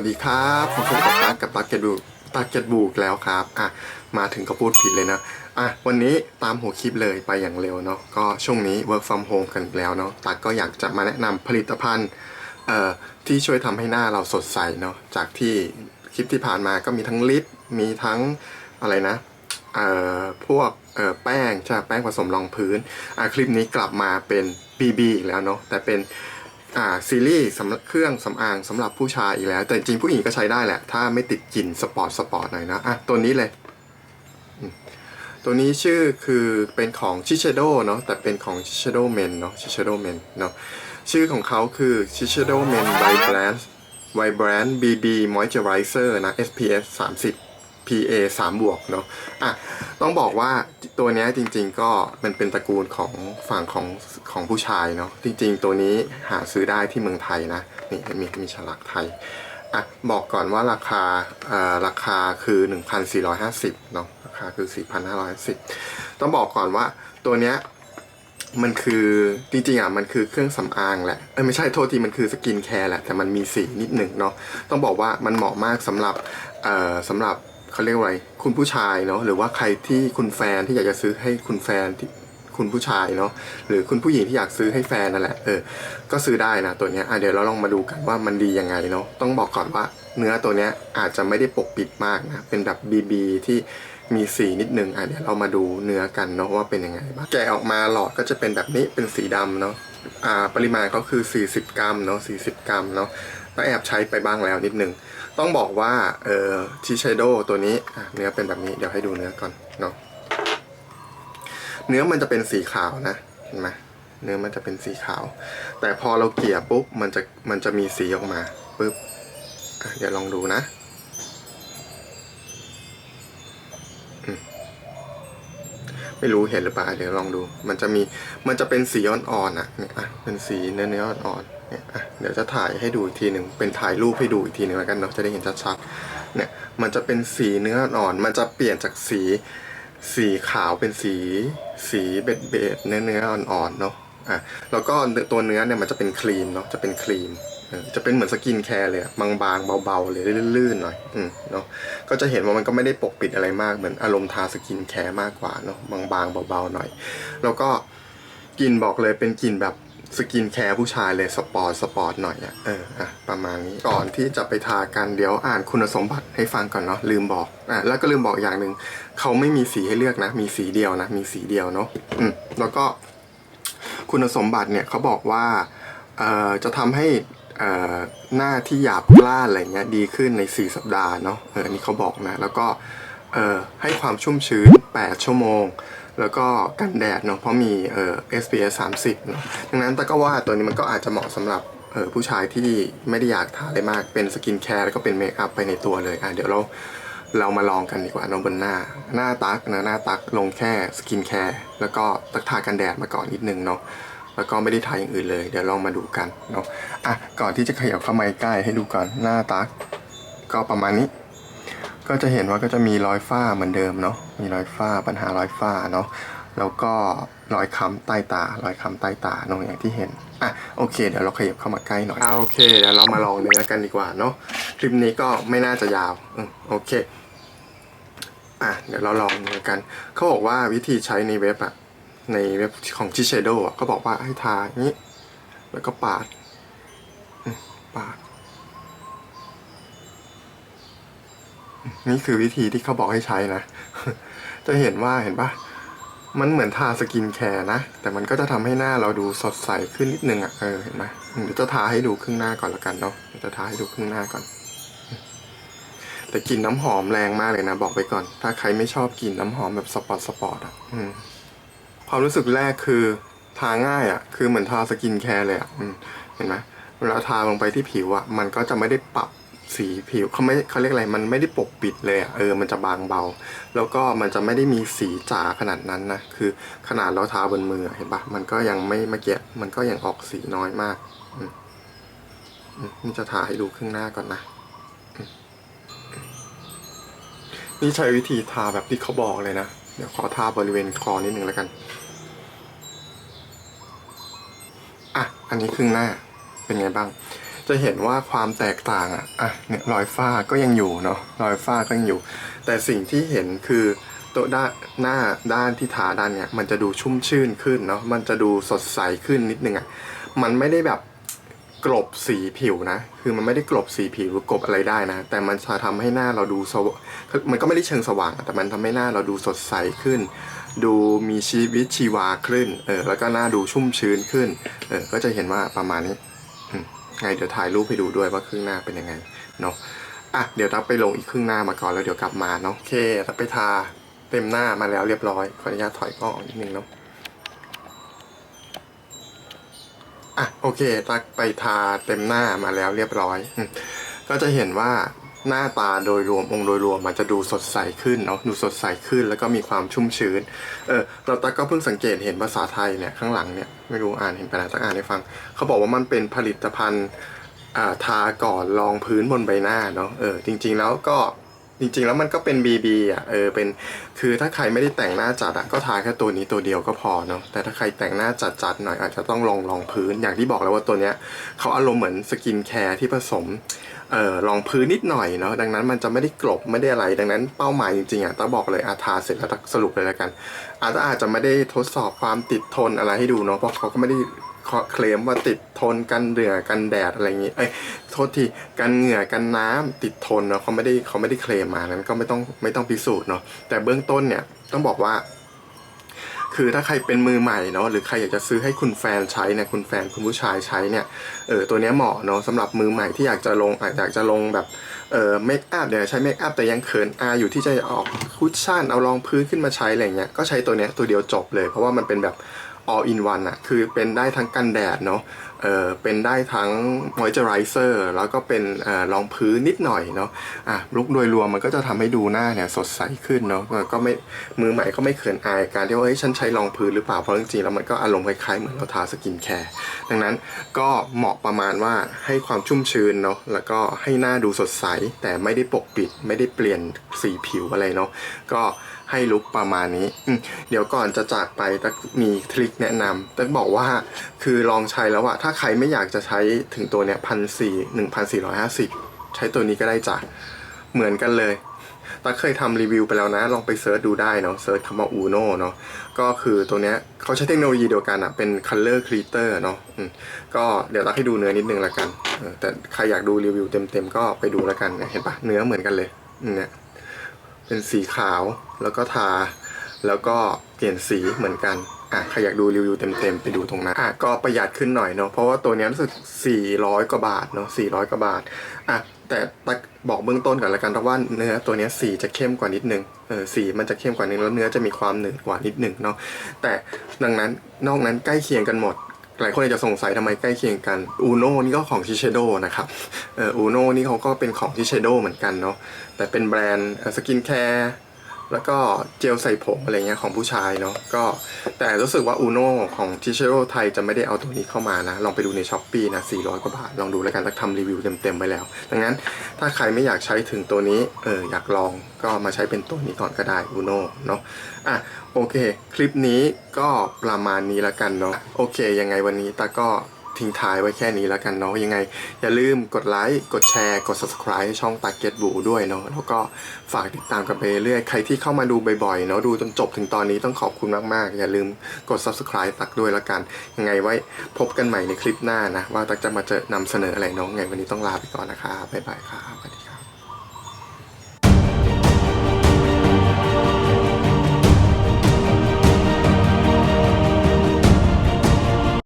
สวัสดีครับผมพบกับตั๊กกับตั๊กเกตบูตั๊กเกตบูกแล้วครับอะมาถึงก็พูดผิดเลยนะอะวันนี้ตามหัวคลิปเลยไปอย่างเร็วเนาะก็ช่วงนี้ work from home กันแล้วเนาะตั๊กก็อยากจะมาแนะนำผลิตภัณฑ์เอ่อที่ช่วยทำให้หน้าเราสดใสเนาะจากที่คลิปที่ผ่านมาก็มีทั้งลิปมีทั้งอะไรนะเอ่อพวกเอ่อแป้งใช่แป้งผสมรองพื้นอะคลิปนี้กลับมาเป็น BB อีกแล้วเนาะแต่เป็น อ่าซีรีส์สำหรับเครื่องสำอางสำหรับผู้ชายอีกแล้ว แต่จริงผู้หญิงก็ใช้ได้แหละ ถ้าไม่ติดกลิ่นสปอร์ตสปอร์ตหน่อยนะ อะ ตัวนี้เลย ตัวนี้ชื่อคือเป็นของ Shiseido เนาะแต่เป็นของ Shiseido Men เนาะ Shiseido Men เนาะชื่อของเขาคือ Shiseido Men Vibrant Vibrant BB Moisturizer นะ SPF 30 PA 3 บวกเนาะอะต้องบอกว่าตัวนี้จริงๆก็มันเป็นตระกูลของฝั่งของของผู้ชายเนาะจริงๆตัวนี้หาซื้อได้ที่เมืองไทยนะนี่มีมีฉลากไทยอะบอกก่อนว่าราคาเอ่อราคาคือ 1,450เนาะราคาคือ 4,510ต้องบอกก่อนว่าตัวเนี้ยมันคือจริงๆอะมันคือเครื่องสำอางแหละเอ้ไม่ใช่โทษทีมันคือสกินแคร์แหละแต่มันมีสีนิดหนึ่งเนาะต้องบอกว่ามันเหมาะมากสำหรับเอ่อสำหรับ เขาเรียกว่าอะไรคุณผู้ชายเนาะหรือว่าใครที่คุณแฟนที่อยากจะซื้อให้คุณแฟนที่คุณผู้ชายเนาะหรือคุณผู้หญิงที่อยากซื้อให้แฟนนั่นแหละเออก็ซื้อได้นะตัวเนี้ยอะเดี๋ยวเราลองมาดูกันว่ามันดียังไงเนาะต้องบอกก่อนว่าเนื้อตัวเนี้ยอาจจะไม่ได้ปกปิดมากนะเป็นแบบ BB ที่มีสีนิดนึงอะเดี๋ยวเรามาดูเนื้อกันเนาะว่าเป็นยังไงบ้างแกะออกมาหลอดก็จะเป็นแบบนี้เป็นสีดำเนาะอ่าปริมาณก็คือ 40 กรัมเนาะ40 กรัมเนาะก็แอบใช้ไปบ้างแล้วนิดนึง ต้องบอกว่าเอ่อชิเชโดตัวนี้เนื้อเป็นแบบนี้เดี๋ยวให้ดูเนื้อก่อนเนาะเนื้อมันจะเป็นสีขาวนะเห็นไหมเนื้อมันจะเป็นสีขาว แต่พอเราเกลี่ยปุ๊บมันจะมันจะมีสีออกมาปุ๊บเดี๋ยวลองดูนะไม่รู้เห็นหรือเปล่าเดี๋ยวลองดู มันจะมีมันจะเป็นสีอ่อนๆอะเนี่ยอะเป็นสีเนื้อเนื้ออ่อนๆ เนี่ยเดี๋ยวจะถ่ายให้ดูอีกทีหนึ่งเป็นถ่ายรูปให้ดูอีกทีหนึ่งแล้วกันเนาะจะได้เห็นชัดๆเนี่ยมันจะเป็นสีเนื้ออ่อน มันจะเปลี่ยนจากสีสีขาวเป็นสีสีเบ็ดเบ็ดเนื้อเนื้ออ่อนๆเนาะอะแล้วก็ตัวเนื้อเนี่ยมันจะเป็นครีมเนาะจะเป็นครีมจะเป็นเหมือนสกินแคร์เลยอะบางๆเบาๆเลยลื่นๆหน่อยอืมเนาะก็จะเห็นว่ามันก็ไม่ได้ปกปิดอะไรมากเหมือนอารมณ์ทาสกินแคร์มากกว่าเนาะบางๆเบาๆหน่อย แล้วก็กลิ่นบอกเลยเป็นกลิ่นแบบ สกินแคร์ผู้ชายเลยสปอร์ตสปอร์ตหน่อยอะเอออะประมาณนี้ก่อนที่จะไปทากันเดี๋ยวอ่านคุณสมบัติให้ฟังก่อนเนาะลืมบอกอะแล้วก็ลืมบอกอย่างหนึ่งเขาไม่มีสีให้เลือกนะ มีสีเดียวนะ มีสีเดียวเนาะอืมแล้วก็คุณสมบัติเนี่ยเขาบอกว่าเอ่อจะทำให้เอ่อหน้าที่หยาบกร้านอะไรเงี้ยดีขึ้นใน 4 สัปดาห์เนาะเอออันนี้เขาบอกนะ แล้วก็เอ่อให้ความชุ่มชื้น 8 ชั่วโมง แล้วก็กันแดดเนาะเพราะมีเอ่อ SPF 30เนาะดังนั้นแต่ก็ว่าตัวนี้มันก็อาจจะเหมาะสำหรับเอ่อผู้ชายที่ไม่ได้อยากทาอะไรมากเป็นสกินแคร์แล้วก็เป็นเมคอัพไปในตัวเลยอะเดี๋ยวเราเรามาลองกันดีกว่าเน้องบนหน้า หน้าตักนะหน้าตักลงแค่สกินแคร์แล้วก็ตักทากันแดดมาก่อนนิดนึงเนาะแล้วก็ไม่ได้ทาอย่างอื่นเลยเดี๋ยวลองมาดูกันเนาะอะก่อนที่จะขยับเข้ามาใกล้ให้ดูก่อนหน้าตักก็ประมาณนี้ ก็จะเห็นว่าก็จะมีรอยฝ้าเหมือนเดิมเนาะมีรอยฝ้าปัญหารอยฝ้าเนาะแล้วก็รอยค้ำใต้ตารอยค้ำใต้ตาเนาะอย่างที่เห็นอะโอเคเดี๋ยวเราขยับเข้ามาใกล้หน่อยอะโอเคเดี๋ยวเรามาลองเนื้อกันดีกว่าเนาะคลิปนี้ก็ไม่น่าจะยาวอืมโอเคอะเดี๋ยวเราลองดูกันเขาบอกว่าวิธีใช้ในเว็บอะในเว็บของชิเชโดอะเขาบอกว่าให้ทาอย่างนี้ แล้วก็ปาดอืมปาดอืม นี่คือวิธีที่เขาบอกให้ใช้นะ จะเห็นว่าเห็นปะมันเหมือนทาสกินแคร์นะ แต่มันก็จะทำให้หน้าเราดูสดใสขึ้นนิดนึงอะเออเห็นไหมเดี๋ยวจะทาให้ดูครึ่งหน้าก่อนละกันเนาะเดี๋ยวจะทาให้ดูครึ่งหน้าก่อน แต่กลิ่นน้ำหอมแรงมากเลยนะ บอกไปก่อน ถ้าใครไม่ชอบกลิ่นน้ำหอมแบบสปอร์ตสปอร์ตอะความรู้สึกแรกคือทาง่ายอะ คือเหมือนทาสกินแคร์เลยอะเห็นไหมเวลาทาลงไปที่ผิวอะ มันก็จะไม่ได้ปรับ สีผิวเขาไม่เขาเรียกอะไรมันไม่ได้ปกปิดเลยอะเออ มันจะบางเบา แล้วก็มันจะไม่ได้มีสีจ๋าขนาดนั้นนะ คือขนาดเราทาบนมือเห็นปะมันก็ยังไม่เมื่อกี้มันก็ยังออกสีน้อยมากนี่จะทาให้ดูครึ่งหน้าก่อนนะนี่ใช้วิธีทาแบบที่เขาบอกเลยนะ เดี๋ยวขอทาบริเวณคอนิดนึงแล้วกัน อะ อันนี้ครึ่งหน้าเป็นไงบ้าง จะเห็นว่าความแตกต่างอะอะเนี่ยรอยฝ้าก็ยังอยู่เนาะรอยฝ้าก็ยังอยู่ แต่สิ่งที่เห็นคือตัวด้านหน้าด้านที่ทาด้านเนี่ยมันจะดูชุ่มชื่นขึ้นเนาะมันจะดูสดใสขึ้นนิดนึงอะมันไม่ได้แบบกลบสีผิวนะ คือมันไม่ได้กลบสีผิวหรือกลบอะไรได้นะ แต่มันจะทำให้หน้าเราดูสวคือมันก็ไม่ได้เชิงสว่าง แต่มันทำให้หน้าเราดูสดใสขึ้น ดูมีชีวิตชีวาขึ้น เออ แล้วก็หน้าดูชุ่มชื้นขึ้น เออ ก็จะเห็นว่าประมาณนี้ ไงเดี๋ยวถ่ายรูปให้ดูด้วยว่าครึ่งหน้าเป็นยังไงเนาะอะเดี๋ยวตักไปลงอีกครึ่งหน้ามาก่อนแล้วเดี๋ยวกลับมาเนาะโอเคตักไปทาเต็มหน้ามาแล้วเรียบร้อยขออนุญาตถอยกล้องออกนิดนึงเนาะอะโอเคตักไปทาเต็มหน้ามาแล้วเรียบร้อย ก็จะเห็นว่า หน้าตาโดยรวมองค์โดยรวมมันจะดูสดใสขึ้นเนาะดูสดใสขึ้นแล้วก็มีความชุ่มชื้นเออเราตักก็เพิ่งสังเกตเห็นภาษาไทยเนี่ยข้างหลังเนี่ยไม่รู้อ่านเห็นไปแล้วตักอ่านให้ฟัง เขาบอกว่ามันเป็นผลิตภัณฑ์อ่าทาก่อนรองพื้นบนใบหน้าเนาะเออจริง ๆ แล้วก็ จริงๆแล้วมันก็เป็น BB อะเออเป็นคือถ้าใครไม่ได้แต่งหน้าจัดอะก็ทาแค่ตัวนี้ตัวเดียวก็พอเนาะแต่ถ้าใครแต่งหน้าจัดๆหน่อยอาจจะต้องลองรองพื้นอย่างที่บอกแล้วว่าตัวเนี้ยเขาอารมณ์เหมือนสกินแคร์ที่ผสมเอ่อรองพื้นนิดหน่อยเนาะดังนั้นมันจะไม่ได้กลบไม่ได้อะไร ดังนั้นเป้าหมายจริงๆอะต้องบอกเลยอาทาเสร็จแล้วสรุปเลยแล้วกันอาจจะอาจจะไม่ได้ทดสอบความติดทนอะไรให้ดูเนาะเพราะเขาก็ไม่ได้ เคลมว่าติดทนกันเหงื่อกันแดดอะไรอย่างงี้ เอ้ยโทษทีกันเหงื่อกันน้ำติดทนเนาะเขาไม่ได้เขาไม่ได้เคลมมานั้นก็ไม่ต้องไม่ต้องพิสูจน์เนาะแต่เบื้องต้นเนี่ยต้องบอกว่า คือถ้าใครเป็นมือใหม่เนาะหรือใครอยากจะซื้อให้คุณแฟนใช้เนี่ยคุณแฟนคุณผู้ชายใช้เนี่ยเออตัวนี้เหมาะเนาะสำหรับมือใหม่ที่อยากจะลงอยากจะลงแบบเออเมคอัพเนี่ยใช้เมคอัพแต่ยังเขินอายอยู่ที่จะออกคุชชั่นเอารองพื้นขึ้นมาใช้อะไรเงี้ยก็ใช้ตัวเนี้ยตัวเดียวจบเลย เพราะว่ามันเป็นแบบ all in one อะคือเป็นได้ทั้งกันแดดเนาะเออเป็นได้ทั้ง moisturizer แล้วก็เป็นเอ่อรองพื้นนิดหน่อยเนาะอะลุกโดยรวมมันก็จะทำให้ดูหน้าเนี่ยสดใสขึ้นเนาะก็ไม่มือใหม่ก็ไม่เขินอายการที่ว่าเฮ้ยฉันใช้รองพื้นหรือเปล่าเพราะจริงๆแล้วมันก็อารมณ์คล้ายๆเหมือนเราทาสกินแคร์ดังนั้นก็เหมาะประมาณว่าให้ความชุ่มชื้นเนาะแล้วก็ให้หน้าดูสดใสแต่ไม่ได้ปกปิด ไม่ได้เปลี่ยนสีผิวอะไรเนาะก็ ให้ลุกประมาณนี้เดี๋ยวก่อนจะจากไปตั๊กมีทริคแนะนำตั๊กบอกว่าคือลองใช้แล้วอะถ้าใครไม่อยากจะใช้ถึงตัวเนี้ยพันสี่หนึ่งพันสี่ร้อยห้าสิบใช้ตัวนี้ก็ได้จ้ะเหมือนกันเลยตั๊กเคยทำรีวิวไปแล้วนะ ลองไปเซิร์ชดูได้เนาะเซิร์ชคำว่า Uno เนาะก็คือตัวเนี้ยเขาใช้เทคโนโลยีเดียวกันอะเป็น Color Creator เนาะก็เดี๋ยวตั๊กให้ดูเนื้อนิดนึงละกัน แต่ใครอยากดูรีวิวเต็มๆ ก็ไปดูละกันเห็นปะเนื้อเหมือนกันเลยเนี่ยเป็นสีขาว แล้วก็ทา แล้วก็เปลี่ยนสีเหมือนกันอะใครอยากดูรีวิวเต็มๆ ไปดูตรงนั้นอะก็ประหยัดขึ้นหน่อยเนาะเพราะว่าตัวเนี้ยรู้สึก 400 กว่าบาทเนาะ400 กว่าบาทอะแต่บอกเบื้องต้นก่อนละกันเพราะว่าเนื้อตัวเนี้ยสีจะเข้มกว่านิดนึงเออสีมันจะเข้มกว่านิดนึงแล้วเนื้อจะมีความหนืดกว่านิดนึงเนาะแต่ดังนั้นนอกนั้นใกล้เคียงกันหมดหลายคนอาจจะสงสัยทำไมใกล้เคียงกันอูโน่นี่ก็ของชิเชโดนะครับเอออูโน่นี่เขาก็เป็นของชิเชโดเหมือนกันเนาะแต่เป็นแบรนด์สกินแคร์ แล้วก็เจลใส่ผมอะไรเงี้ยของผู้ชายเนาะก็แต่รู้สึกว่าอูโน่ของชิเชโดไทยจะไม่ได้เอาตัวนี้เข้ามานะ ลองไปดูในช้อปปีนะ 400 กว่าบาท ลองดูแล้วกันตักทำรีวิวเต็มๆไปแล้ว ดังนั้นถ้าใครไม่อยากใช้ถึงตัวนี้ เอออยากลองก็มาใช้เป็นตัวนี้ก่อนก็ได้อูโน่เนาะอะโอเค คลิปนี้ก็ประมาณนี้แล้วกันเนาะโอเค ยังไงวันนี้ตาก็ ทิ้งท้ายไว้แค่นี้แล้วกันเนาะยังไง อย่าลืมกดไลค์กดแชร์ กด subscribe ให้ช่องตาเก็ตบูด้วยเนาะแล้วก็ฝากติดตามกันไปเรื่อยใครที่เข้ามาดูบ่อยๆเนาะดูจนจบถึงตอนนี้ต้องขอบคุณมากๆ อย่าลืมกด subscribe ตักด้วยแล้วกัน ยังไงไว้พบกันใหม่ในคลิปหน้านะว่าตักจะมาเจอนำเสนออะไรเนาะไงวันนี้ต้องลาไปก่อนนะครับบ๊ายบายครับสวัสดีครับ